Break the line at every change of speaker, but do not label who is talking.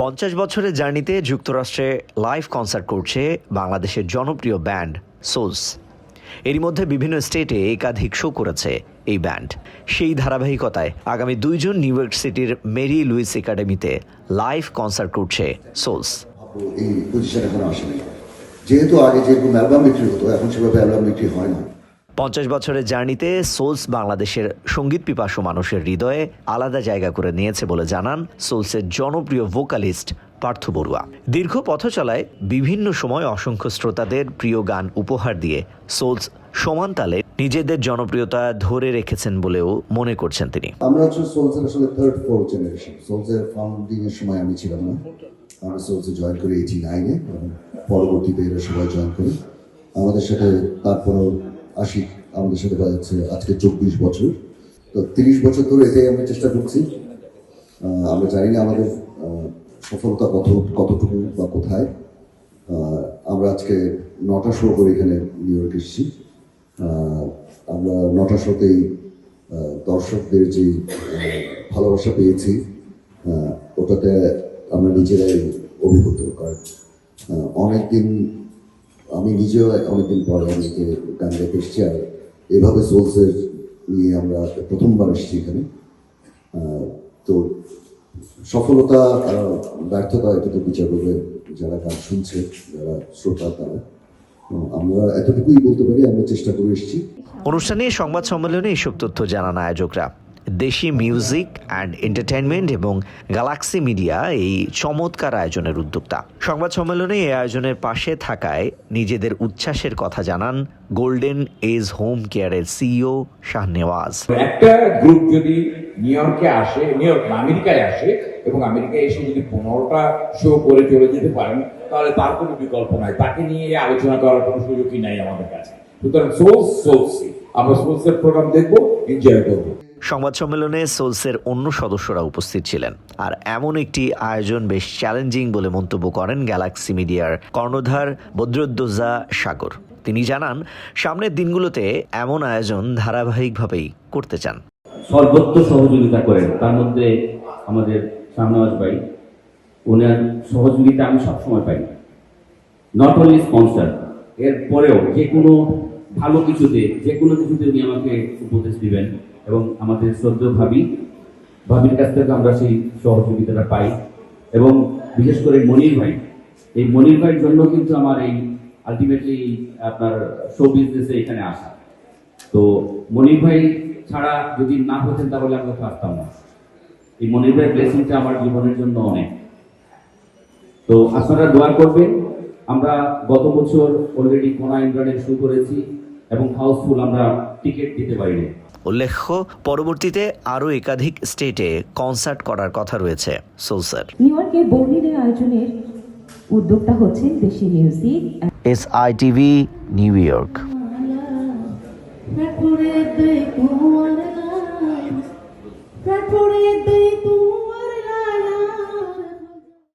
পঞ্চাশ বছরের জার্নিতে যুক্তরাষ্ট্রে লাইভ কনসার্ট করছে বাংলাদেশের জনপ্রিয় ব্যান্ড সোলস। এরই মধ্যে বিভিন্ন স্টেটে একাধিক শো করেছে এই ব্যান্ড। সেই ধারাবাহিকতায় আগামী দুই জুন নিউ ইয়র্ক সিটির মেরি লুইস একাডেমিতে লাইভ কনসার্ট করছে সোলস।
যেহেতু আগে যেরকম অ্যালবাম বিক্রি হতো এখন সেভাবে অ্যালবাম বিক্রি হয় না।
পঞ্চাশ বছরের জার্নিতে সোলস বাংলাদেশের সংগীত পিপাসু মানুষের হৃদয়ে আলাদা জায়গা করে নিয়েছে বলে জানান সোলসের জনপ্রিয় ভোকালিস্ট পার্থ বড়ুয়া। দীর্ঘ পথ চলায় বিভিন্ন সময় অসংখ্য শ্রোতাদের প্রিয় গান উপহার দিয়ে সোলস সমান তালে নিজেদের জনপ্রিয়তা ধরে রেখেছেন বলেও মনে করছেন তিনি।
আমরা হচ্ছে সোলসের আসলে থার্ড জেনারেশন সোলসের ফাউন্ডিং এর সময় আমি ছিলাম না। আমরা সোলসে জয়েন করি এইটি নাইনে পরবর্তীতে এরা সবাই জয়েন করি। আমাদের সাথে তারপরও আশিক আমাদের সাথে বাজাচ্ছে আজকে চব্বিশ বছর। তো তিরিশ বছর ধরে এটাই আমরা চেষ্টা করছি। আমরা জানি না আমাদের সফলতা কত, কতটুকু বা কোথায়। আমরা আজকে নটা শো করে এখানে নিউ ইয়র্ক এসেছি। আমরা নটা শোতেই দর্শকদের যে ভালোবাসা পেয়েছি ওটাতে আমরা নিজেরাই অভিভূত। কারণ অনেকদিন আমি নিজেও অনেকদিন পরে অনেকে গান গাইতে এসেছি আর এভাবে সোলসের নিয়ে আমরা প্রথমবার এসেছি এখানে। তো সফলতা ব্যর্থতা এটা তো বিচার করবে যারা গান শুনছে, যারা শ্রোতা তারা। আমরা এতটুকুই বলতে পারি, আমরা চেষ্টা করে এসেছি।
অনুষ্ঠানে সংবাদ সম্মেলনে এসব তথ্য জানান আয়োজকরা। দেশি মিউজিক অ্যান্ড এন্টারটেনমেন্ট এবং গ্যালাক্সি মিডিয়া এই চমৎকার আয়োজনের উদ্যোক্তা। সংবাদ সম্মেলনে এই আয়োজনের পাশে থাকায় নিজেদের উচ্ছ্বাসের কথা জানান গোল্ডেন এজ হোম কেয়ারের সিইও শাহনেওয়াজ।
একটা গ্রুপ যদি নিউ ইয়র্কে আসে নিউ ইয়র্ক আমেরিকায় আসে এবং আমেরিকায় এসে যদি পনেরোটা শো করে চলে যেতে পারেন, তাহলে তার কোনো বিকল্প নাই। তাকে নিয়ে আলোচনা করার কোনো সুযোগই নাই আমাদের কাছে। সুতরাং সোলস সোলসি আমরা সোলসের প্রোগ্রাম দেখব এনজয় করব।
সংবাদ সম্মেলনে সোলসের অন্য সদস্যরা উপস্থিত ছিলেন। আর এমন একটি আয়োজন বেশ চ্যালেঞ্জিং বলে মন্তব্য করেন গ্যালাক্সি মিডিয়ার কর্ণধার বদ্রুদ্দোজা সাগর। তিনি জানান, সামনের দিনগুলোতে এমন আয়োজন ধারাবাহিকভাবেই করতে চান।
সর্বোচ্চ সহযোগিতা করেন। তার মধ্যে আমাদের শাহনওয়াজ ভাই ওনার সহযোগিতা আমি সবসময় পাই। নট অনলি স্পন্সার এর পরেও যে কোনো ভালো কিছুতে, যে কোনো কিছুতে উনি আমাকে উপদেশ দিবেন এবং আমাদের শ্রদ্ধেয় ভাবি, ভাবির কাছ থেকে আমরা সেই সহযোগিতাটা পাই। এবং বিশেষ করে মনির ভাই, এই মনির ভাইয়ের জন্য কিন্তু আমার এই আলটিমেটলি আপনার শো বিজনেসে এখানে আসা। তো মনির ভাই ছাড়া যদি না হতেন তাহলে আমরা ওকে আসতাম না। এই মনির ভাইয়ের ব্লেসিংটা আমার জীবনের জন্য অনেক। তো আপনারা দোয়া করবেন। আমরা গত বছর অলরেডি কোনা ইন্দ্রানের শুরু করেছি এবং হাউসফুল আমরা টিকিট দিতে পারিনি।
উল্লেখ্য পরবর্তীতে আরও একাধিক স্টেটে কনসার্ট করার কথা রয়েছে সোলসের
নিউ ইয়র্কে বর্ণিলের আয়োজনের উদ্যোক্তা হচ্ছেন Deshi music
S I TV New York